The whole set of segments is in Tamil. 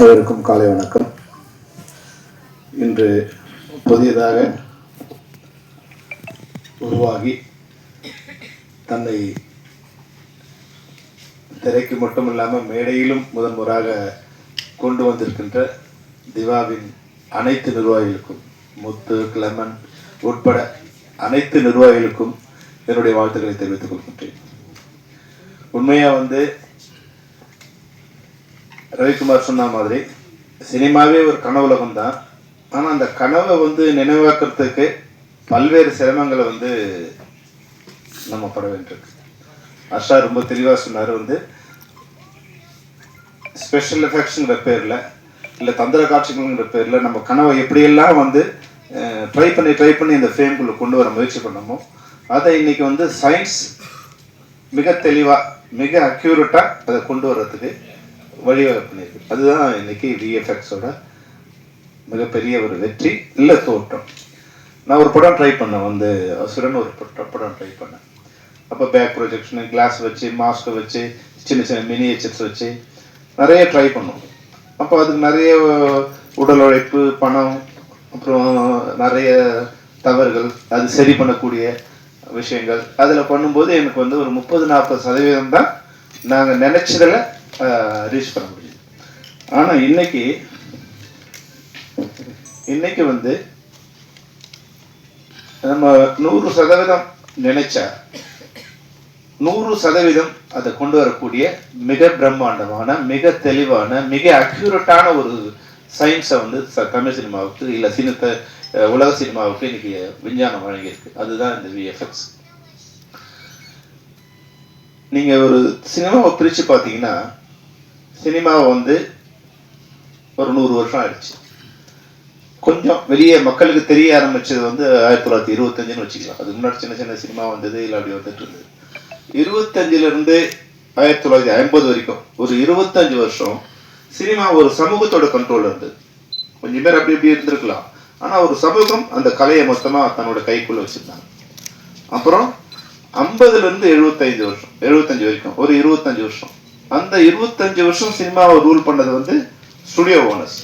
அனைவருக்கும் காலை வணக்கம். இன்று புதியதாக உருவாகி தன்னை திரைக்கு மட்டும் இல்லாமல் மேடையிலும் முதன்முறாக கொண்டு வந்திருக்கின்ற திவாவின் அனைத்து நிர்வாகிகளுக்கும் முத்து கிளமன் உட்பட அனைத்து நிர்வாகிகளுக்கும் என்னுடைய வாழ்த்துக்களை தெரிவித்துக் கொள்கின்றேன். உண்மையாக வந்து ரவிக்குமார் சொன்ன மாதிரி சினிமாவே ஒரு கனவுலகம் தான். ஆனால் அந்த கனவை வந்து நினைவாக்குறதுக்கு பல்வேறு சிரமங்களை வந்து நம்ம பட வேண்டியிருக்கு. அஷா ரொம்ப தெளிவாக சொன்னார் வந்து ஸ்பெஷல் எஃபெக்ட்ஸுங்கிற பேரில் இல்லை தந்திர காட்சிகள்ங்கிற பேரில் நம்ம கனவை எப்படியெல்லாம் வந்து ட்ரை பண்ணி ட்ரை பண்ணி இந்த ஃப்ரேம்குள்ளே கொண்டு வர முயற்சி பண்ணமோ அதை இன்னைக்கு வந்து சயின்ஸ் மிக தெளிவாக மிக அக்யூரேட்டாக அதை கொண்டு வர்றதுக்கு வழிவகை பண்ணியிருக்கு அதுதான் இன்னைக்கு விஎஃப்எக்ஸோட மிகப்பெரிய ஒரு வெற்றி இல்லை தோற்றம். நான் ஒரு படம் ட்ரை பண்ணேன் வந்து அசுரன் ஒரு பட- படம் ட்ரை பண்ணேன். அப்போ பேக் ப்ரொஜெக்ஷனு கிளாஸ் வச்சு மாஸ்க்கை வச்சு சின்ன சின்ன மினியேச்சர்ஸ் வச்சு நிறைய ட்ரை பண்ணோம். அப்போ அதுக்கு நிறைய உடல் உழைப்பு பணம் அப்புறம் நிறைய தவறுகள் அது சரி பண்ணக்கூடிய விஷயங்கள். அதில் பண்ணும்போது எனக்கு வந்து ஒரு முப்பது நாற்பது சதவீதம் தான் நாங்கள் நினச்சதில் ரீச் பண்ண முடியுது ஆனால் இன்னைக்கு இன்னைக்கு வந்து நம்ம நூறு சதவீதம் நினைச்சா நூறு சதவீதம் அதை கொண்டு வரக்கூடிய மிக பிரம்மாண்டமான மிக தெளிவான மிக அக்யூரட்டான ஒரு சயின்ஸை வந்து ச- தமிழ் சினிமாவுக்கு இல்லை சினித்த உலக சினிமாவுக்கு இன்னைக்கு விஞ்ஞானம் வழங்கியிருக்கு. அதுதான் இந்த விஎஃப்எக்ஸ் நீங்கள் ஒரு சினிமாவை பிரித்து பார்த்தீங்கன்னா சினிமாவை வந்து ஒரு நூறு வருஷம் ஆயிடுச்சு. கொஞ்சம் வெளியே மக்களுக்கு தெரிய ஆரம்பிச்சது வந்து ஆயிரத்தி தொள்ளாயிரத்தி இருபத்தஞ்சுன்னு வச்சுக்கலாம். அதுக்கு முன்னாடி சின்ன சின்ன சினிமா வந்தது இல்லை அப்படி வந்துட்டு இருந்தது. இருபத்தஞ்சிலிருந்து ஆயிரத்தி தொள்ளாயிரத்தி ஐம்பது வரைக்கும் ஒரு இருபத்தஞ்சு வருஷம் சினிமா ஒரு சமூகத்தோட கண்ட்ரோல் இருந்தது. கொஞ்சம் பேர் அப்படி இப்படி இருந்திருக்கலாம். ஆனால் ஒரு சமூகம் அந்த கலையை மொத்தமாக தன்னோட கைக்குள்ளே வச்சுருந்தாங்க. அப்புறம் ஐம்பதுலேருந்து எழுபத்தஞ்சு எழுபத்தைந்து வருஷம் எழுபத்தஞ்சு வரைக்கும் ஒரு இருபத்தஞ்சு வருஷம். அந்த இருபத்தஞ்சு வருஷம் சினிமாவை ரூல் பண்ணது வந்து ஸ்டுடியோ ஓனர்ஸ்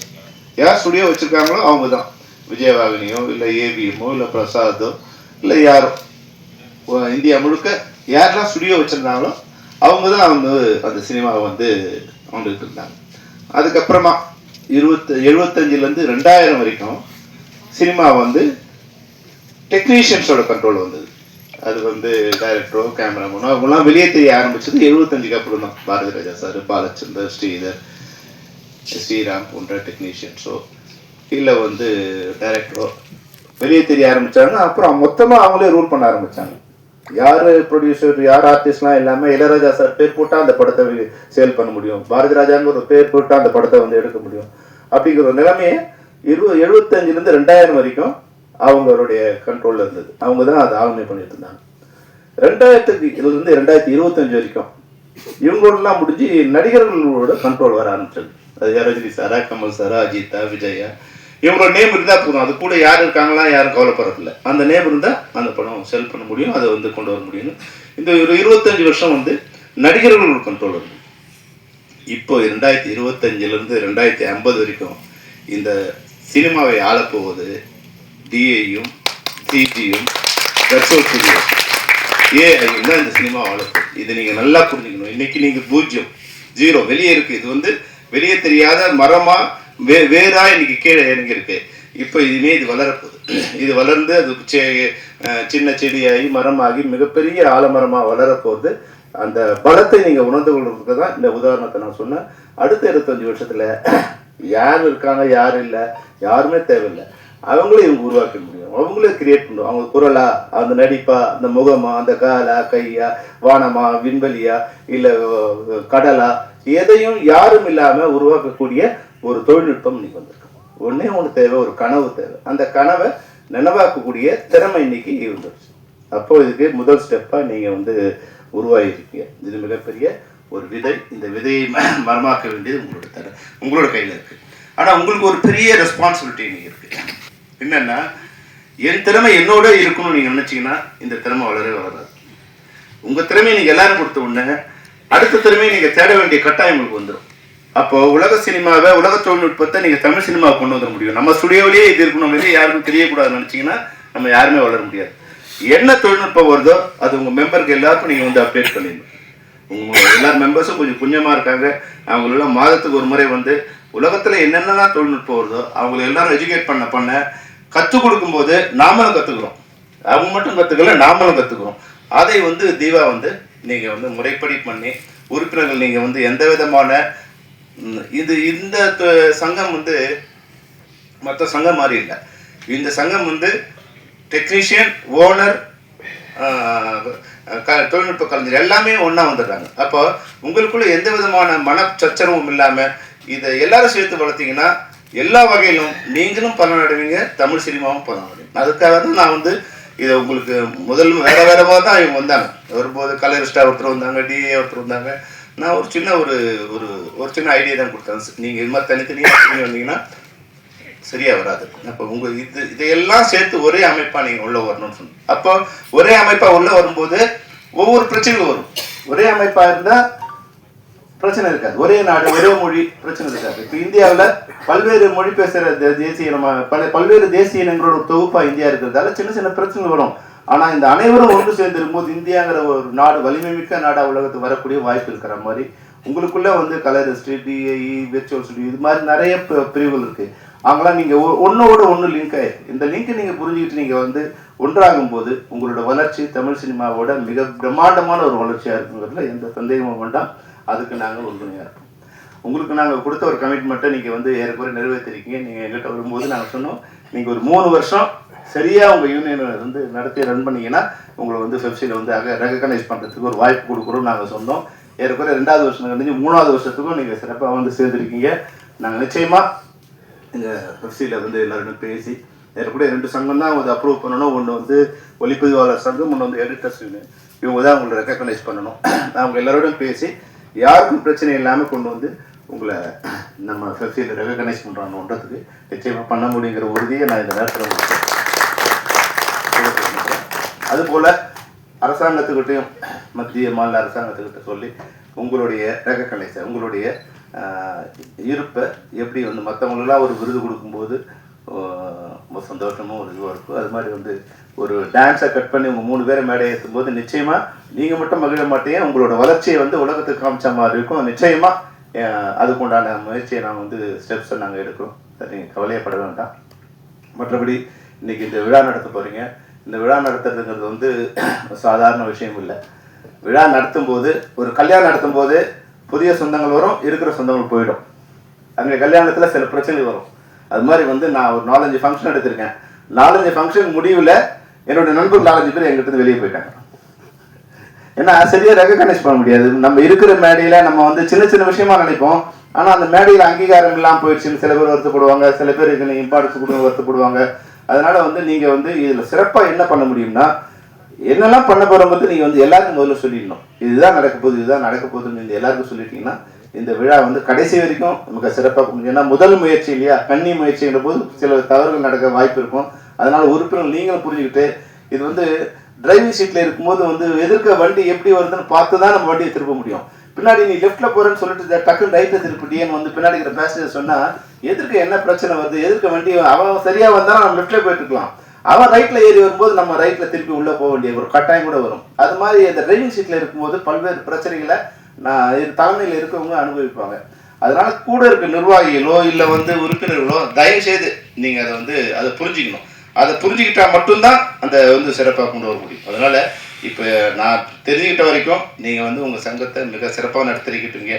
யார் ஸ்டுடியோ வச்சுருக்காங்களோ அவங்க தான் விஜயவாகினியோ இல்லை ஏவிஎம்மோ இல்லை பிரசாதோ இல்லை யாரோ. இந்தியா முழுக்க யாரெல்லாம் ஸ்டுடியோ வச்சுருந்தாங்களோ அவங்க தான் வந்து அந்த சினிமாவை வந்து அவங்களுக்கு இருந்தாங்க. அதுக்கப்புறமா இருபத்தி எழுபத்தஞ்சிலேருந்து ரெண்டாயிரம் வரைக்கும் சினிமா வந்து டெக்னீஷியன்ஸோட கண்ட்ரோல் வந்தது. அது வந்து டைரக்டரோ கேமராமேனோ அவங்களாம் வெளியே தெரிய ஆரம்பிச்சது எழுபத்தஞ்சுக்கு அப்புறம் தான் பாரதி ராஜா சார் பாலச்சந்தர் ஸ்ரீதர் ஸ்ரீராம் போன்ற டெக்னீஷியன்ஸோ இல்லை வந்து டைரக்டரோ வெளியே தெரிய ஆரம்பித்தாங்க அப்புறம் மொத்தமாக அவங்களே ரூல் பண்ண ஆரம்பித்தாங்க யார் ப்ரொடியூசர் யார் ஆர்டிஸ்ட்லாம் இல்லாமல் இளையராஜா சார் பேர் போட்டால் அந்த படத்தை சேல் பண்ண முடியும். பாரதி ராஜான்னு ஒரு பேர் போட்டால் அந்த படத்தை வந்து எடுக்க முடியும். அப்படிங்கிற ஒரு நிலைமையை இருபது எழுபத்தஞ்சிலேருந்து ரெண்டாயிரம் வரைக்கும் அவங்களுடைய கண்ட்ரோலில் இருந்தது. அவங்க தான் அதை ஆளுமை பண்ணிட்டு இருந்தாங்க. ரெண்டாயிரத்துக்கு இதுலேருந்து ரெண்டாயிரத்தி இருபத்தஞ்சு வரைக்கும் இவங்களோடலாம் முடிஞ்சு நடிகர்களோட கண்ட்ரோல் வர ஆரம்பிச்சது. அது யார் ரஜினி சாரா கமல் சாரா அஜித்தா விஜயா. இவங்களோட நேம் இருந்தால் போதும். அது கூட யார் இருக்காங்களா யாரும் கவலைப்படுறதில்ல. அந்த நேம் இருந்தால் அந்த படம் செல் பண்ண முடியும் அதை வந்து கொண்டு வர முடியும் இந்த ஒரு இருபத்தஞ்சு வருஷம் வந்து நடிகர்களோட கண்ட்ரோல் இருக்கும் இப்போ ரெண்டாயிரத்தி இருபத்தஞ்சிலேருந்து ரெண்டாயிரத்தி ஐம்பது வரைக்கும் இந்த சினிமாவை ஆளப்போவது டிஏயும் சிஜியும் ரெட்ரோ ஏஐயும் தான் இந்த சினிமா ஆளப்போகுது இது நீங்கள் நல்லா புரிஞ்சுக்கணும். இன்னைக்கு நீங்கள் பூஜ்ஜியம் ஜீரோ. வெளியே இருக்குது இது வந்து வெளியே தெரியாத மரமாக வே வேறாக இன்னைக்கு கீழே இறங்கியிருக்கு. இப்போ இதுவே இது வளரப்போகுது. இது வளர்ந்து அது சின்ன செடியாகி மரமாகி மிகப்பெரிய ஆலமரமாக வளரப்போகுது. அந்த பலத்தை நீங்கள் உணர்ந்து கொள்றதுக்கு தான் இந்த உதாரணத்தை நான் சொன்னேன். அடுத்த இருபத்தஞ்சி வருஷத்தில் யார் இருக்காங்க யார் இல்லை யாருமே தேவையில்லை. அவங்களே இவங்க உருவாக்க முடியும். அவங்களே கிரியேட் பண்ணுவோம் அவங்க குரலா அந்த நடிப்பா அந்த முகமா அந்த காலா கையா வானமா விண்வெளியா இல்ல கடலா எதையும் யாரும் இல்லாம உருவாக்கக்கூடிய ஒரு தொழில்நுட்பம் இன்னைக்கு வந்திருக்கு. ஒன்னே ஒண்ணு தேவை ஒரு கனவு தேவை. அந்த கனவை நினைவாக்கக்கூடிய திறமை இன்னைக்கு இருந்துருச்சு. அப்போ இதுக்கு முதல் ஸ்டெப்பா நீங்க வந்து உருவாகிருக்கீங்க இது மிகப்பெரிய ஒரு விதை. இந்த விதையை ம- மரமாக்க வேண்டியது உங்களோட தர உங்களோட கையில இருக்கு. ஆனா உங்களுக்கு ஒரு பெரிய ரெஸ்பான்சிபிலிட்டி இன்னைக்கு இருக்கு. என்னன்னா என் திறமை என்னோட இருக்கணும்னு நீங்க நினைச்சீங்கன்னா இந்த திறமை வளரவே வளராது. உங்க திறமையை நீங்க எல்லாரும் கொடுத்த உடனே அடுத்த திறமையை நீங்க தேட வேண்டிய கட்டாயம் உங்களுக்கு வந்துடும் அப்போ உலக சினிமாவை உலக தொழில்நுட்பத்தை நீங்க தமிழ் சினிமா கொண்டு வர முடியும். நம்ம ஸ்டுடியோவிலேயே இது இருக்கணும் வெளியே யாருக்கும் தெரியக்கூடாதுன்னு நினைச்சீங்கன்னா நம்ம யாருமே வளர முடியாது. என்ன தொழில்நுட்பம் வருதோ அது உங்க மெம்பருக்கு எல்லாருக்கும் நீங்க வந்து அப்டேட் பண்ணிடணும். உங்க எல்லா மெம்பர்ஸும் கொஞ்சம் புண்ணியமா இருக்காங்க. அவங்களெல்லாம் மாதத்துக்கு ஒரு முறை வந்து உலகத்துல என்னென்னலாம் தொழில்நுட்பம் வருதோ அவங்களை எல்லாரும் எஜுகேட் பண்ண பண்ண கற்றுக் கொடுக்கும்போது நாமளும் கற்றுக்குறோம் அவங்க மட்டும் கற்றுக்கல நாமளும் கற்றுக்குறோம் அதை வந்து தீபா வந்து நீங்கள் வந்து முறைப்படி பண்ணி உறுப்பினர்கள் நீங்கள் வந்து எந்த விதமான இது இந்த சங்கம் வந்து மற்ற சங்கம் மாதிரி இல்லை. இந்த சங்கம் வந்து டெக்னீஷியன் ஓனர் தொழில்நுட்ப கலைஞர் எல்லாமே ஒன்றா வந்துடுறாங்க. அப்போ உங்களுக்குள்ள எந்த விதமான மன சச்சரவும் இல்லாமல் இதை எல்லாரும் சேர்த்து வளர்த்தீங்கன்னா எல்லா வகையிலும் நீங்களும் பலன் அடைவீங்க தமிழ் சினிமாவும் பலன் அடைவீங்க அதுக்காக தான் நான் வந்து இதை உங்களுக்கு முதல் வேற வேற மாதிரி தான் இவங்க வந்தாங்க. வரும்போது கலரிஸ்டா ஒருத்தர் வந்தாங்க டிஏ ஒருத்தர் வந்தாங்க. நான் ஒரு சின்ன ஒரு ஒரு ஒரு சின்ன ஐடியா தான் கொடுத்தேன். நீங்கள் இது மாதிரி தனித்தனியாக பண்ணி வந்தீங்கன்னா சரியாக வராது. அப்போ உங்கள் இது இதையெல்லாம் சேர்த்து ஒரே அமைப்பாக நீங்கள் உள்ளே வரணும்னு சொன்னோம் அப்போ ஒரே அமைப்பாக உள்ளே வரும்போது ஒவ்வொரு பிரச்சனையும் வரும். ஒரே அமைப்பாக இருந்தால் பிரச்சனை இருக்காது. ஒரே நாடு ஒரே மொழி பிரச்சனை இருக்காது. இப்போ இந்தியாவில் பல்வேறு மொழி பேசுகிற தேசிய நம்ம பல பல்வேறு தேசிய இனங்களோட தொகுப்பாக இந்தியா இருக்கிறதால சின்ன சின்ன பிரச்சனை வரும். ஆனால் இந்த அனைவரும் ஒன்று சேர்ந்திருக்கும் போது இந்தியாங்கிற ஒரு நாடு வலிமை மிக்க நாடா உலகத்துக்கு வரக்கூடிய வாய்ப்பு இருக்கிற மாதிரி உங்களுக்குள்ளே வந்து colour history DIE virtual studio இது மாதிரி நிறைய பி- பிரிவுகள் இருக்குது அவங்களாம் நீங்கள் ஒ- ஒன்று லிங்க் ஆயிருக்கு இந்த லிங்க்கை நீங்கள் புரிஞ்சுக்கிட்டு நீங்கள் வந்து ஒன்றாகும் போது உங்களோட வளர்ச்சி தமிழ் சினிமாவோட மிக பிரம்மாண்டமான ஒரு வளர்ச்சியாக இருக்குங்கிறதுல எந்த சந்தேகமும் வேண்டாம். அதுக்கு நாங்கள் உறுதுணையாக இருக்கோம். உங்களுக்கு நாங்கள் கொடுத்த ஒரு கமிட்மெண்ட்டை நீங்கள் வந்து ஏறக்குறை நிறைவேற்றிருக்கீங்க. நீங்கள் எங்கள்கிட்ட வரும்போது நாங்கள் சொன்னோம் நீங்கள் ஒரு மூணு வருஷம் சரியாக உங்கள் யூனியனை வந்து நடத்தி ரன் பண்ணீங்கன்னா உங்களை வந்து ஃபெப்சியில் வந்து அக ரெகக்னைஸ் பண்ணுறதுக்கு ஒரு வாய்ப்பு கொடுக்குறோம்னு நாங்கள் சொன்னோம். ஏறக்குறை ரெண்டாவது வருஷம் கழிஞ்சு மூணாவது வருஷத்துக்கும் நீங்கள் சிறப்பாக வந்து சேர்ந்துருக்கீங்க. நாங்கள் நிச்சயமாக இந்த பெப்சியில் வந்து எல்லாரும் பேசி ஏற்கனவே ரெண்டு சங்கம் தான் வந்து அப்ரூவ் பண்ணணும். ஒன்று வந்து ஒளிப்பதிவாளர் சங்கம் ஒன்று வந்து எடிட்டர்ஸ் யூனியன் இவங்க தான் உங்களை ரெக்கக்னைஸ் பண்ணணும். நான் அவங்க எல்லாரோடும் பேசி யாருக்கும் பிரச்சனை இல்லாமல் கொண்டு வந்து உங்களை நம்ம பெப்சியில் ரெகக்னைஸ் பண்ணுறாங்கன்றதுக்கு நிச்சயமாக பண்ண முடியுங்கிற உறுதியை நான் இந்த நேரத்தில் அதுபோல் அரசாங்கத்துக்கிட்டையும் மத்திய மாநில அரசாங்கத்துக்கிட்ட சொல்லி உங்களுடைய ரெகக்னைஸ் உங்களுடைய இருப்பை எப்படி வந்து மற்றவங்களெல்லாம் ஒரு விருது கொடுக்கும்போது ரொம்ப சந்தோஷமும் ஒரு இதுவாக இருக்கும். அது மாதிரி வந்து ஒரு டான்ஸை கட் பண்ணி உங்கள் மூணு பேரை மேடை ஏற்றும் போது நிச்சயமாக நீங்கள் மட்டும் மகிழ மாட்டீங்க. உங்களோட வளர்ச்சியை வந்து உலகத்துக்கு காமிச்ச மாதிரி இருக்கும். நிச்சயமாக அதுக்குண்டான முயற்சியை நான் வந்து ஸ்டெப்ஸை நாங்கள் எடுக்கிறோம். நீங்கள் கவலையப்பட வேண்டாம். மற்றபடி இன்றைக்கி இந்த விழா நடத்த போகிறீங்க இந்த விழா நடத்துறதுங்கிறது வந்து சாதாரண விஷயம் இல்லை. விழா நடத்தும் போது ஒரு கல்யாணம் நடத்தும் போது புதிய சொந்தங்கள் வரும் இருக்கிற சொந்தங்கள் போயிடும். அங்கே கல்யாணத்தில் சில பிரச்சனை வரும். அது மாதிரி வந்து நான் ஒரு நாலஞ்சு ஃபங்க்ஷன் எடுத்திருக்கேன். நாலஞ்சு ஃபங்க்ஷன் முடிவில் என்னோட நண்பர் நாலஞ்சு பேர் எங்கிட்ட வெளியே போயிட்டாங்க. ஏன்னா சரியாக ரெகக்னைஸ் பண்ண முடியாது. நம்ம இருக்கிற மேடையில் நம்ம வந்து சின்ன சின்ன விஷயமா நினைப்போம். ஆனால் அந்த மேடையில் அங்கீகாரம் இல்லாம போயிடுச்சுன்னு சில பேர் வருத்தப்படுவாங்க. சில பேர் இதில் இம்பார்ட்டன்ஸ் கொடுங்க வருத்தப்படுவாங்க. அதனால வந்து நீங்கள் வந்து இதில் சிறப்பாக என்ன பண்ண முடியும்னா என்னெல்லாம் பண்ண போறோங்கிறது நீங்கள் வந்து எல்லாருக்கும் முதல்ல சொல்லிடணும். இதுதான் நடக்க போகுது இதுதான் நடக்க போகுதுன்னு இந்த எல்லாருக்கும் சொல்லிட்டீங்கன்னா இந்த விழா வந்து கடைசி வரைக்கும் நமக்கு சிறப்பாக முடியும். ஏன்னா முதல் முயற்சி இல்லையா? கன்னி முயற்சிங்கிற போது சில தவறுகள் நடக்க வாய்ப்பு இருக்கும். அதனால் உறுப்பினர் நீங்களும் புரிஞ்சுக்கிட்டு இது வந்து டிரைவிங் சீட்டில் இருக்கும்போது வந்து எதிர்க்க வண்டி எப்படி வருதுன்னு பார்த்து தான் நம்ம வண்டியை திருப்ப முடியும். பின்னாடி நீ லெஃப்ட்டில் போகிறேன்னு சொல்லிட்டு டக்குன்னு ரைட்டில் திருப்பிட்டியேன்னு வந்து பின்னாடி இருக்கிற பேசஞ்சர் சொன்னால் எதிர்க்க என்ன பிரச்சனை வருது? எதிர்க்க வண்டி அவன் சரியாக வந்தாலும் நம்ம லெஃப்ட்டில் போயிட்டு இருக்கலாம். அவன் ரைட்டில் ஏறி வரும்போது நம்ம ரைட்டில் திருப்பி உள்ளே போக வேண்டிய ஒரு கட்டாயம் கூட வரும். அது மாதிரி அந்த டிரைவிங் சீட்டில் இருக்கும்போது பல்வேறு பிரச்சனைகளை நான் இது தலைமையில் இருக்கவங்க அனுபவிப்பாங்க. அதனால கூட இருக்க நிர்வாகிகளோ இல்லை வந்து உறுப்பினர்களோ தயவு செய்து நீங்கள் அதை வந்து அதை புரிஞ்சுக்கணும். அதை புரிஞ்சுக்கிட்டா மட்டும்தான் அந்த வந்து சிறப்பாக கொண்டு வர முடியும். அதனால இப்போ நான் தெரிஞ்சுக்கிட்ட வரைக்கும் நீங்கள் வந்து உங்கள் சங்கத்தை மிக சிறப்பாக நடத்திருக்கிட்டீங்க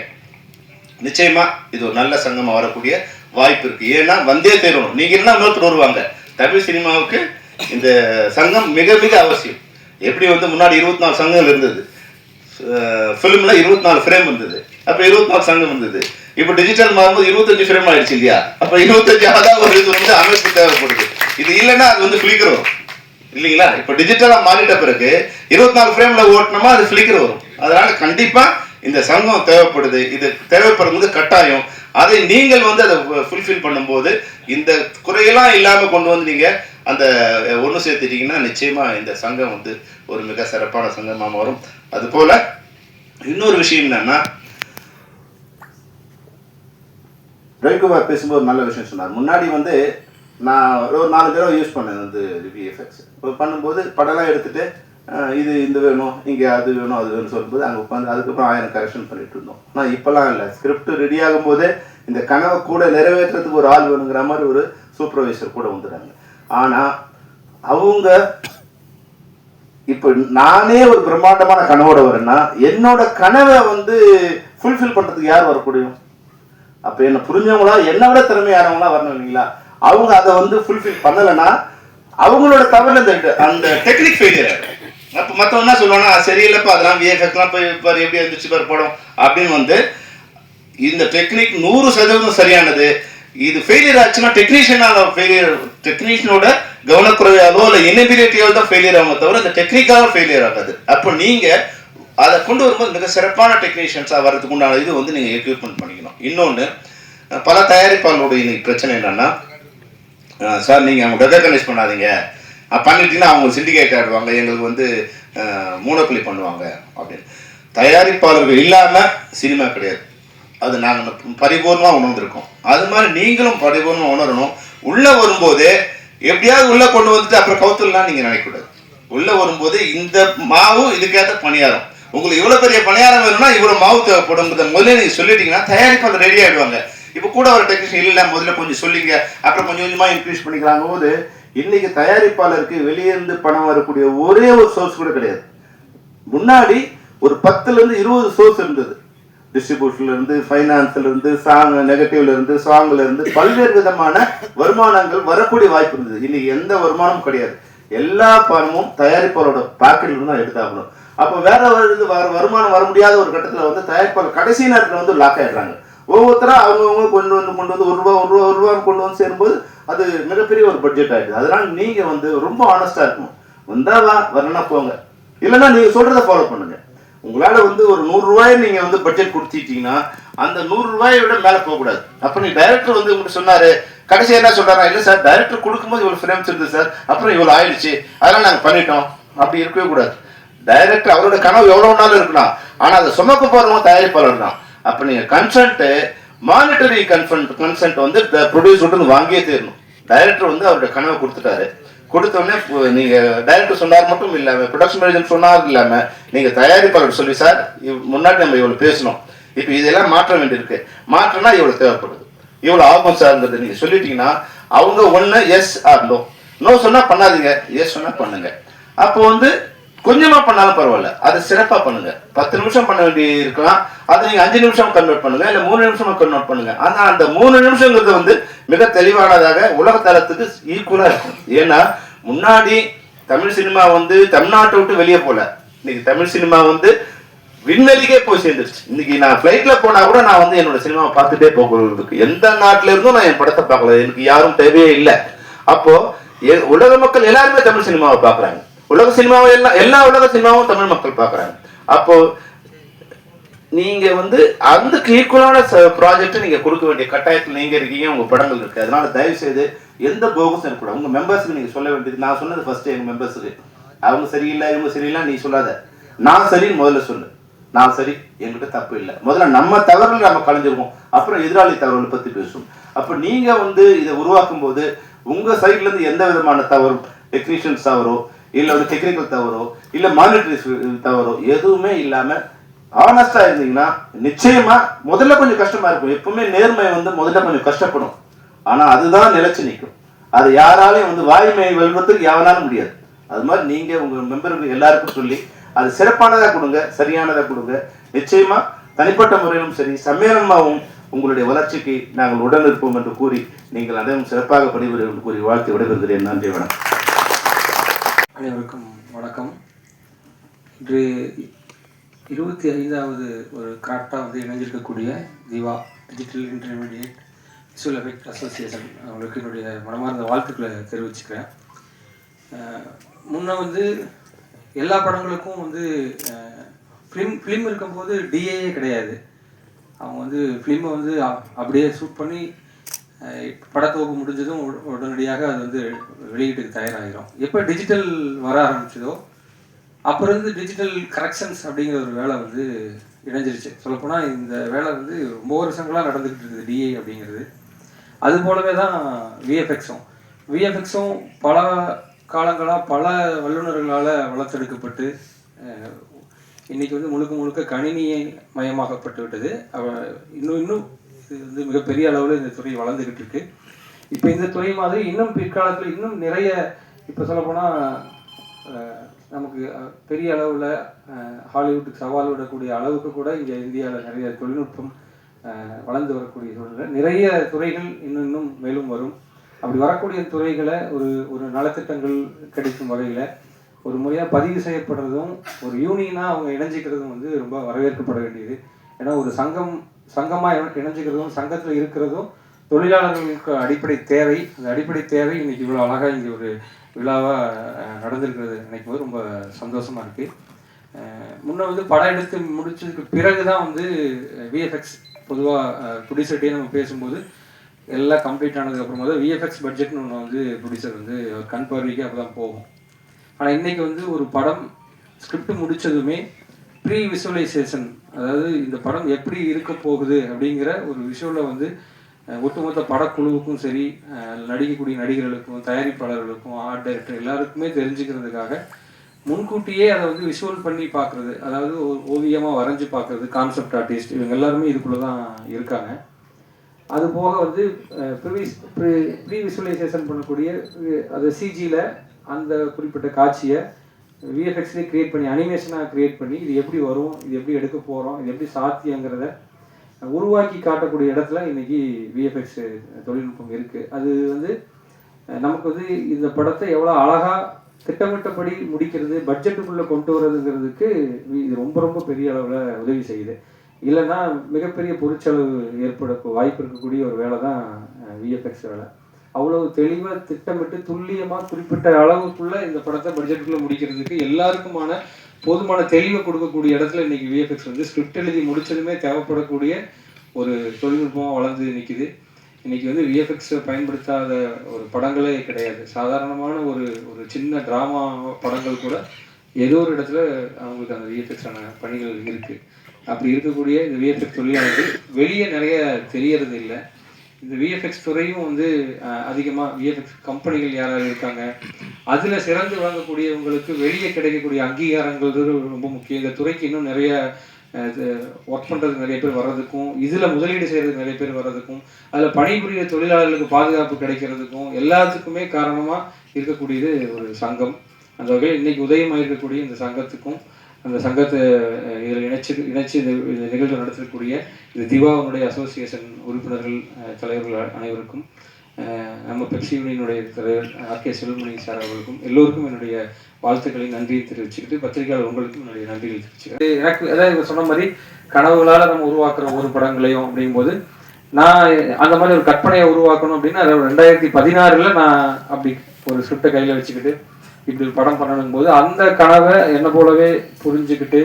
நிச்சயமாக இது ஒரு நல்ல சங்கமாக வரக்கூடிய வாய்ப்பு இருக்குது ஏன்னா வந்தே தேரணும். நீங்கள் என்ன இன்னொருத்தர் வருவாங்க. தமிழ் சினிமாவுக்கு இந்த சங்கம் மிக மிக அவசியம். எப்படி வந்து முன்னாடி இருபத்தி நாலு சங்கங்கள் இருந்தது? ஃபிலிமில் இருபத்தி நாலு ஃப்ரேம் இருந்தது அப்போ இருபத்தி நாலு சங்கம் இருந்தது இப்போ டிஜிட்டல் மாறும்போது இருபத்தஞ்சு ஃப்ரேம் ஆயிடுச்சு இல்லையா? அப்போ இருபத்தஞ்சு இருபத்தஞ்சாவதா ஒரு இது வந்து அமைப்பு தேவைப்படுது. இது இல்லைன்னா அது வந்து ஃபிளிக்கர் இல்லைங்களா? இப்போ டிஜிட்டலாக மாறிட்ட பிறகு இருபத்தி நாலு ஃப்ரேமில் ஓட்டினோமா அது ஃபிளிக்கர் வரும். அதனால கண்டிப்பாக இந்த சங்கம் தேவைப்படுது. இது தேவைப்படுறது கட்டாயம். அதை நீங்கள் வந்து அதை ஃபுல்ஃபில் பண்ணும்போது இந்த குறையெல்லாம் இல்லாமல் கொண்டு வந்து நீங்கள் அந்த ஒன்று சேர்த்துட்டீங்கன்னா நிச்சயமாக இந்த சங்கம் வந்து ஒரு மிக சிறப்பான சங்கமாக வரும் அது போல இன்னொரு விஷயம் என்னன்னா ரவிக்குமார் பேசும்போது ஒரு நல்ல விஷயம் சொன்னார். முன்னாடி வந்து நான் ஒரு நாலு தடவை யூஸ் பண்ணேன் வந்து விஎஃப்எக்ஸ் இப்போ பண்ணும்போது படம்லாம் எடுத்துட்டு இது இந்த வேணும் இங்கே அது வேணும் அது வேணும் சொல்லும்போது அங்கே உட்காந்து அதுக்கப்புறம் ஆயிரம் கரெக்ஷன் பண்ணிட்டு இருந்தோம். ஆனால் இப்போல்லாம் இல்லை. ஸ்கிரிப்ட் ரெடி ஆகும்போதே இந்த கனவை கூட நிறைவேற்றுறதுக்கு ஒரு ஆள் வேணுங்கிற மாதிரி ஒரு சூப்பர்வைசர் கூட வந்துடுறாங்க ஆனால் அவங்க இப்போ நானே ஒரு பிரம்மாண்டமான கனவோட வரேன்னா என்னோட கனவை வந்து ஃபுல்ஃபில் பண்ணுறதுக்கு யார் வரக்கூடியும் அப்போ என்னை புரிஞ்சவங்களா என்னை விட திறமையானவங்களா வரணும் இல்லைங்களா? அவங்க அதை வந்து ஃபுல்ஃபில் பண்ணலைன்னா அவங்களோட தவறு அந்த அந்த டெக்னிக் ஃபெயிலியர் அப்போ மற்றவங்க என்ன சொல்லுவாங்கன்னா சரியில்லைப்பா அதெல்லாம் விஎஃப்எக்ஸ்லாம் போய் பாரு எப்படி இருந்துச்சு பாரு படம். அப்படின்னு வந்து இந்த டெக்னிக் நூறு சதவீதம் சரியானது இது ஃபெயிலியர் ஆச்சுன்னா டெக்னீஷியனால ஃபெயிலியர் டெக்னீஷியனோட கவனக்குறையாகவோ இல்லை இனபிலிட்டியாலோ தான் ஃபெயிலியர் ஆகும் தவிர அந்த டெக்னிக்காக ஃபெயிலியர் ஆகாது. அப்போ நீங்கள் அதை கொண்டு வரும்போது மிக சிறப்பான டெக்னீஷியன்ஸாக வர்றதுக்கு உண்டான இது வந்து நீங்கள் எக்யூப்மெண்ட் பண்ணிக்கணும். இன்னொன்று பல தயாரிப்பாளர்களுடைய இன்னைக்கு பிரச்சனை என்னென்னா சார் நீங்கள் அவங்க ரெகக்னைஸ் பண்ணாதீங்க. பண்ணிட்டீங்கன்னா அவங்க சிண்டிகேட் ஆடுவாங்க எங்களுக்கு வந்து மூனப்புலி பண்ணுவாங்க அப்படின்னு. தயாரிப்பாளர்கள் இல்லாமல் சினிமா கிடையாது. அது நாங்கள் பரிபூர்ணமாக உணர்ந்திருக்கோம். அது மாதிரி நீங்களும் பரிபூர்ணமாக உணரணும். உள்ளே வரும்போதே எப்படியாவது உள்ளே கொண்டு வந்துட்டு அப்புறம் கவுத்துலாம் நீங்கள் நினைக்கக்கூடாது. உள்ளே வரும்போது இந்த மாவு இதுக்கேற்ற பணியாரம். உங்களுக்கு இவ்வளோ பெரிய பணியாரம் வேணும்னா இவ்வளோ மாவு தேவைப்படுங்கிறத முதல்ல நீங்கள் சொல்லிட்டீங்கன்னா தயாரிப்பாளர் ரெடி ஆகிடுவாங்க இப்போ கூட ஒரு டெக்னீஷியன் இல்லை முதல்ல கொஞ்சம் சொல்லிங்க அப்புறம் கொஞ்சம் கொஞ்சமாக இன்க்ரீஸ் பண்ணிக்கிறாங்க போது இன்னைக்கு தயாரிப்பாளருக்கு வெளியே இருந்து பணம் வரக்கூடிய ஒரே ஒரு சோர்ஸ் கூட கிடையாது. முன்னாடி ஒரு பத்துலேருந்து இருபது சோர்ஸ் இருந்தது. டிஸ்ட்ரிபியூஷன்லேருந்து ஃபைனான்ஸ்லேருந்து சாங் நெகட்டிவ்லேருந்து சாங்லேருந்து பல்வேறு விதமான வருமானங்கள் வரக்கூடிய வாய்ப்பு இருந்தது. இன்னைக்கு எந்த வருமானமும் கிடையாது. எல்லா பணமும் தயாரிப்பாளரோட பாக்கெட்லேருந்து தான் எடுத்தாகணும். அப்போ வேற வருது வர வருமானம் வர முடியாத ஒரு கட்டத்தில் வந்து தயாரிப்பாளர் கடைசி நேரத்தில் வந்து லாக் ஆகிடுறாங்க ஒவ்வொருத்தரா அவங்கவுங்க கொண்டு வந்து கொண்டு வந்து ஒரு ரூபா ஒரு ரூபா ஒரு ரூபா கொண்டு வந்து சேரும்போது அது மிகப்பெரிய ஒரு பட்ஜெட் ஆகிடுது அதனால் நீங்கள் வந்து ரொம்ப ஆனஸ்டா இருக்கணும். வந்தால் தான் வரலன்னா போங்க. இல்லைன்னா நீங்கள் சொல்கிறத ஃபாலோ பண்ணுங்கள் உங்களால் வந்து ஒரு நூறுரூவாய் நீங்கள் வந்து பட்ஜெட் கொடுத்துட்டீங்கன்னா அந்த நூறுரூவாயை விட மேலே போகக்கூடாது அப்போ நீ டைரக்டர் வந்து உங்கள்கிட்ட சொன்னார் கடைசி என்ன சொல்கிறாரா இல்லை சார் டைரக்டர் கொடுக்கும்போது இவ்வளோ ஃப்ரேம்ஸ் இருந்தது சார் அப்புறம் இவ்வளோ ஆயிடுச்சு அதெல்லாம் நாங்கள் பண்ணிட்டோம். அப்படி இருக்கவே கூடாது. டைரக்டர் அவரோட கனவு எவ்வளோ நாளும் இருக்கலாம். ஆனால் அதை சுமக்க போகிறவங்க தயாரிப்பாளர் தான். அப்போ நீங்கள் கன்சன்ட்டு மானிட்டரி கன்சென்ட் கன்சென்ட் வந்து ப்ரொடியூசர் வாங்கியே தீரணும். டைரக்டர் வந்து அவருடைய கனவை கொடுத்துட்டாரு. கொடுத்தோடனே இப்போ நீங்க டைரக்டர் சொன்னார் மட்டும் இல்லாம ப்ரொடக்ஷன் மேனேஜர் சொன்னார் இல்லாம நீங்க தயாரிப்பாளர் சொல்லி சார் இவ்- முன்னாடி நம்ம இவ்வளவு பேசணும் இப்போ இதெல்லாம் மாற்ற வேண்டியிருக்கு. மாற்றம்னா இவ்வளவு தேவைப்படுது. இவ்வளவு ஆகும் சார்ன்றது நீங்க சொல்லிட்டீங்கன்னா அவங்க ஒன்று எஸ் ஆர் நோ நோ சொன்னா பண்ணாதீங்க. எஸ் சொன்னா பண்ணுங்க. அப்போ வந்து கொஞ்சமா பண்ணாலும் பரவாயில்ல. அது சிறப்பா பண்ணுங்க. பத்து நிமிஷம் பண்ண வேண்டி இருக்கலாம். அதை நீங்க அஞ்சு நிமிஷம் கன்வெர்ட் பண்ணுங்க. இல்ல மூணு நிமிஷம் கன்வெர்ட் பண்ணுங்க. ஆனா அந்த மூணு நிமிஷங்கிறது வந்து மிக தெளிவானதாக உலக தரத்துக்கு ஈக்குவலா இருக்கும். ஏன்னா முன்னாடி தமிழ் சினிமா வந்து தமிழ்நாட்டை விட்டு வெளியே போல இன்னைக்கு தமிழ் சினிமா வந்து விண்வெளிக்கே போய் சேர்ந்துருச்சு. இன்னைக்கு நான் ஃப்ளைட்ல போனா கூட நான் வந்து என்னோட சினிமாவை பார்த்துட்டே போகிறதுக்கு எந்த நாட்டில இருந்தும் நான் என் படத்தை பார்க்கல. எனக்கு யாரும் தேவையே இல்லை. அப்போ எ- உலக மக்கள் எல்லாருமே தமிழ் சினிமாவை பார்க்குறாங்க. உலக சினிமாவை எல்லாம் எல்லா உலக சினிமாவும் தமிழ் மக்கள் பார்க்குறாங்க. அப்போ நீங்க வந்து அதுக்கு ஈக்குவலான ப்ராஜெக்ட் நீங்க கொடுக்க வேண்டிய கட்டாயத்தில் நீங்க இருக்கீங்க உங்க படங்கள் இருக்கு. அதனால தயவு செய்து எந்த போகஸும் இருக்கக்கூடாது உங்க மெம்பர்ஸ்க்கு நீங்க சொல்ல வேண்டியது நான் சொன்னது ஃபர்ஸ்ட் எங்க மெம்பர்ஸுக்கு அவங்க சரியில்லை இவங்க சரியில்லை நீ சொல்லாத. நான் சரின்னு முதல்ல சொல்லு. நான் சரி எங்கிட்ட தப்பு இல்லை. முதல்ல நம்ம தவறுகள் நம்ம கலைஞ்சிருவோம். அப்புறம் எதிராளி தவறுகளை பத்தி பேசுவோம். அப்ப நீங்க வந்து இதை உருவாக்கும் போது உங்க சைட்ல இருந்து எந்த விதமான தவறும் டெக்னீஷியன்ஸ் தவறோ இல்லை ஒரு டெக்னிக்கல் தவறோ இல்லை மானிட்டரி தவறோ எதுவுமே இல்லாமல் ஆனஸ்டாக இருந்தீங்கன்னா நிச்சயமாக முதல்ல கொஞ்சம் கஷ்டமாக இருக்கும். எப்பவுமே நேர்மை வந்து முதல்ல கொஞ்சம் கஷ்டப்படும். ஆனால் அதுதான் நிலச்சி நிற்கும் அது யாராலையும் வந்து வாய்மை வெல்வதற்கு யாவனாலும் முடியாது. அது மாதிரி நீங்கள் உங்கள் மெம்பர்கள் எல்லாருக்கும் சொல்லி அது சிறப்பானதாக கொடுங்க சரியானதாக கொடுங்க. நிச்சயமாக தனிப்பட்ட முறையிலும் சரி சம்மேளனமாகவும் உங்களுடைய வளர்ச்சிக்கு நாங்கள் உடன் இருப்போம் என்று கூறி நீங்கள் அனைவரும் சிறப்பாக பணிபுரியும் என்று கூறி வாழ்த்து விடைபெறுகிறேன். நன்றி வணக்கம். அனைவருக்கும் வணக்கம். இன்று இருபத்தி ஐந்தாவது ஒரு கிராஃப்டாக வந்து இணைஞ்சிருக்கக்கூடிய Diva digital intermediate visual effect association அவங்களுக்கு என்னுடைய மனமார்ந்த வாழ்த்துக்களை தெரிவிச்சுக்கிறேன். முன்னே முன்ன வந்து எல்லா படங்களுக்கும் வந்து ஃபிலிம் ஃபிலிம் இருக்கும்போது டிஏஏ கிடையாது. அவங்க வந்து ஃபிலிமை வந்து அப்படியே ஷூட் பண்ணி படத்தொகுப்பு முடிஞ்சதும் உட- உடனடியாக அது வந்து வெளியீட்டுக்கு தயாராகிரும் எப்போ டிஜிட்டல் வர ஆரம்பிச்சதோ அப்புறம் இருந்து டிஜிட்டல் கரெக்ஷன்ஸ் அப்படிங்கிற ஒரு வேலை வந்து இணைஞ்சிருச்சு. சொல்லப்போனால் இந்த வேலை வந்து ரொம்ப வருஷங்களாக நடந்துக்கிட்டு இருக்குது டிஏ அப்படிங்கிறது. அது போலவே தான் விஎஃப்எக்ஸும் விஎஃப்எக்ஸும் பல காலங்களாக பல வல்லுநர்களால் வளர்த்தெடுக்கப்பட்டு இன்றைக்கி வந்து முழுக்க முழுக்க கணினியை மயமாக்கப்பட்டு விட்டது. இன்னும் இன்னும் இது வந்து மிகப்பெரிய அளவில் இந்த துறை வளர்ந்துக்கிட்டு இருக்கு. இப்போ இந்த துறை மாதிரி இன்னும் பிற்காலத்தில் இன்னும் நிறைய இப்போ சொல்லப்போனால் நமக்கு பெரிய அளவில் ஹாலிவுட்டுக்கு சவால் விடக்கூடிய அளவுக்கு கூட இங்கே இந்தியாவில் நிறைய தொழில்நுட்பம் வளர்ந்து வரக்கூடிய சூழ்நிலை. நிறைய துறைகள் இன்னும் இன்னும் மேலும் வரும். அப்படி வரக்கூடிய துறைகளை ஒரு ஒரு நலத்திட்டங்கள் கிடைக்கும் வகையில் ஒரு முறையாக பதிவு செய்யப்படுறதும் ஒரு யூனியனாக அவங்க இணைஞ்சிக்கிறதும் வந்து ரொம்ப வரவேற்கப்பட வேண்டியது. ஏன்னா ஒரு சங்கம் சங்கமாக இணைஞ்சிக்கிறதும் சங்கத்தில் இருக்கிறதும் தொழிலாளர்களுக்கு அடிப்படை தேவை. அந்த அடிப்படை தேவை இன்னைக்கு இவ்வளோ அழகாக இங்கே ஒரு விழாவாக நடந்திருக்கிறது நினைக்கும் போது ரொம்ப சந்தோஷமாக இருக்குது முன்னே வந்து படம் எடுத்து முடிச்சதுக்கு பிறகு தான் வந்து விஎஃப்எக்ஸ் பொதுவாக ப்ரொடியூசர்கிட்டே நம்ம பேசும்போது எல்லாம் கம்ப்ளீட் ஆனதுக்கப்புறம் போது விஎஃப்எக்ஸ் பட்ஜெட்னு ஒன்று வந்து ப்ரொடியூசர் வந்து கண் பார்வைக்கு அப்போ தான் போகும். ஆனால் இன்றைக்கி வந்து ஒரு படம் ஸ்கிரிப்ட் முடித்ததுமே ப்ரீ விசுவலைசேஷன் அதாவது இந்த படம் எப்படி இருக்க போகுது அப்படிங்கிற ஒரு விஷுவலை வந்து ஒட்டுமொத்த படக்குழுவுக்கும் சரி நடிக்கக்கூடிய நடிகர்களுக்கும் தயாரிப்பாளர்களுக்கும் ஆர்ட் டைரக்டர் எல்லாருக்குமே தெரிஞ்சுக்கிறதுக்காக முன்கூட்டியே அதை வந்து விஷுவல் பண்ணி பார்க்குறது அதாவது ஓவியமாக வரைஞ்சி பார்க்குறது கான்செப்ட் ஆர்டிஸ்ட் இவங்க எல்லாருமே இதுக்குள்ளே தான் இருக்காங்க. அது போக வந்து ப்ரிவிஸ் ப்ரீ விசுவலைசேஷன் பண்ணக்கூடிய அது சிஜியில் அந்த குறிப்பிட்ட காட்சியை விஎஃப்எக்ஸ்லேயே க்ரியேட் பண்ணி அனிமேஷனாக க்ரியேட் பண்ணி இது எப்படி வரும் இது எப்படி எடுக்க போகிறோம் இது எப்படி சாத்தியங்கிறத உருவாக்கி காட்டக்கூடிய இடத்துல இன்னைக்கு விஎஃப்எக்ஸ் தொழில்நுட்பம் இருக்குது அது வந்து நமக்கு வந்து இந்த படத்தை எவ்வளோ அழகாக திட்டமிட்டபடி முடிக்கிறது பட்ஜெட்டுக்குள்ளே கொண்டு வர்றதுங்கிறதுக்கு இது ரொம்ப ரொம்ப பெரிய அளவில் உதவி செய்யுது. இல்லைன்னா மிகப்பெரிய பொருட்செலவு ஏற்பட வாய்ப்பு இருக்கக்கூடிய ஒரு வேலை தான் விஎஃப்எக்ஸ் வேலை. அவ்வளவு தெளிவாக திட்டமிட்டு துல்லியமாக குறிப்பிட்ட அளவுக்குள்ள இந்த படத்தை பட்ஜெட்டுக்குள்ளே முடிக்கிறதுக்கு எல்லாருக்குமான போதுமான தெளிவை கொடுக்கக்கூடிய இடத்துல இன்னைக்கு விஎஃப்எக்ஸ் வந்து ஸ்கிரிப்ட் எழுதி முடிச்சதுமே தேவைப்படக்கூடிய ஒரு தொழில்நுட்பமாக வளர்ந்து நிற்கிது இன்னைக்கு வந்து விஎஃப்எக்ஸ் பயன்படுத்தாத ஒரு படங்களே கிடையாது. சாதாரணமான ஒரு ஒரு சின்ன ட்ராமா படங்கள் கூட ஏதோ ஒரு இடத்துல அவங்களுக்கு அந்த விஎஃப்எக்ஸான பணிகள் இருக்குது அப்படி இருக்கக்கூடிய இந்த விஎஃப்எக்ஸ் தொழிலாளர்கள் வெளியே நிறைய தெரியறது இல்லை இந்த விஎஃப்எக்ஸ் துறையும் வந்து அதிகமாக விஎஃப்எக்ஸ் கம்பெனிகள் யார் யார் இருக்காங்க அதில் சிறந்து வாங்கக்கூடியவங்களுக்கு வெளியே கிடைக்கக்கூடிய அங்கீகாரங்கள் ரொம்ப முக்கியம். இந்த துறைக்கு இன்னும் நிறைய ஒர்க் பண்ணுறதுக்கு நிறைய பேர் வர்றதுக்கும் இதில் முதலீடு செய்கிறதுக்கு நிறைய பேர் வர்றதுக்கும் அதில் பணிபுரிய தொழிலாளர்களுக்கு பாதுகாப்பு கிடைக்கிறதுக்கும் எல்லாத்துக்குமே காரணமாக இருக்கக்கூடியது ஒரு சங்கம். அந்த வகையில் இன்னைக்கு உதயமாக இருக்கக்கூடிய இந்த சங்கத்துக்கும் அந்த சங்கத்தை இதில் இணைச்சி இணைச்சி இந்த இந்த நிகழ்வு நடத்தக்கூடிய இந்த திவாவுடைய அசோசியேஷன் உறுப்பினர்கள் தலைவர்கள் அனைவருக்கும் நம்ம பெப்சி யூனியனுடைய தலைவர் ஆர் கே செல்வமணி சார் அவர்களுக்கும் எல்லோருக்கும் என்னுடைய வாழ்த்துக்களை நன்றியை தெரிவிச்சுக்கிட்டு பத்திரிகையாளர் உங்களுக்கும் என்னுடைய நன்றிகளை தெரிவிச்சுக்கிறேன். எனக்கு அதாவது இவர் சொன்ன மாதிரி கனவுகளால் நம்ம உருவாக்குற ஒவ்வொரு படங்களையும் அப்படிங்கும்போது நான் அந்த மாதிரி ஒரு கற்பனையை உருவாக்கணும் அப்படின்னா ரெண்டாயிரத்தி பதினாறில் நான் அப்படி ஒரு ஸ்கிரிப்டை கையில் வச்சுக்கிட்டு இப்படி படம் பண்ணணும் போது அந்த கனவை என்ன போலவே புரிஞ்சுக்கிட்டு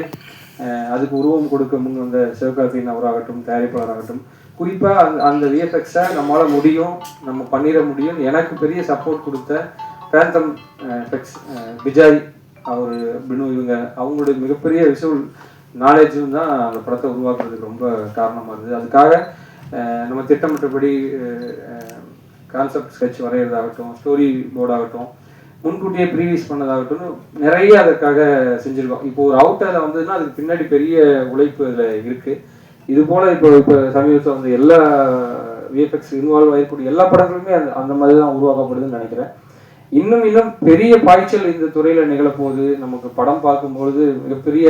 அதுக்கு உருவம் கொடுக்க முன் வந்த சிவகார்த்தியின் அவராகட்டும் தயாரிப்பாளராகட்டும். குறிப்பாக அந்த அந்த விஎஃப்எக்ஸை நம்மளால் முடியும் நம்ம பண்ணிட முடியும். எனக்கு பெரிய சப்போர்ட் கொடுத்த பேந்தம் எஃபெக்ட்ஸ் விஜய் அவர் பினு இவங்க அவங்களுடைய மிகப்பெரிய விஷுவல் நாலேஜும் தான் அந்த படத்தை உருவாக்குறதுக்கு ரொம்ப காரணமாக இருந்தது. அதுக்காக நம்ம திட்டமிட்டபடி கான்செப்ட் ஸ்கெட்ச் வரைகிறதாகட்டும் ஸ்டோரி போர்டாகட்டும் முன்கூட்டியே ப்ரீவியூஸ் பண்ணதாகட்டும் நிறைய அதற்காக செஞ்சுருக்கோம். இப்போ ஒரு அவுட்டரில் வந்ததுன்னா அதுக்கு பின்னாடி பெரிய உழைப்பு அதில் இருக்குது இது போல் இப்போ இப்போ சமீபத்தில் வந்து எல்லா விஎஃப்எக்ஸ் இன்வால்வ் ஆகக்கூடிய எல்லா படங்களுமே அந்த அந்த மாதிரி தான் உருவாக்கப்படுதுன்னு நினைக்கிறேன். இன்னும் இன்னும் பெரிய பாய்ச்சல் இந்த துறையில் நிகழப்போகுது. நமக்கு படம் பார்க்கும்பொழுது மிகப்பெரிய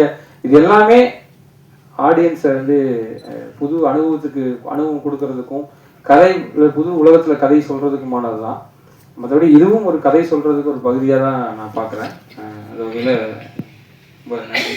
இது எல்லாமே ஆடியன்ஸை வந்து புது அனுபவத்துக்கு அனுபவம் கொடுக்கறதுக்கும் கதை புது உலகத்தில் கதை சொல்கிறதுக்குமானது தான் மற்றபடி இதுவும் ஒரு கதை சொல்கிறதுக்கு ஒரு பகுதியாக தான் நான் பார்க்குறேன். அது வகையில் ரொம்ப நன்றி.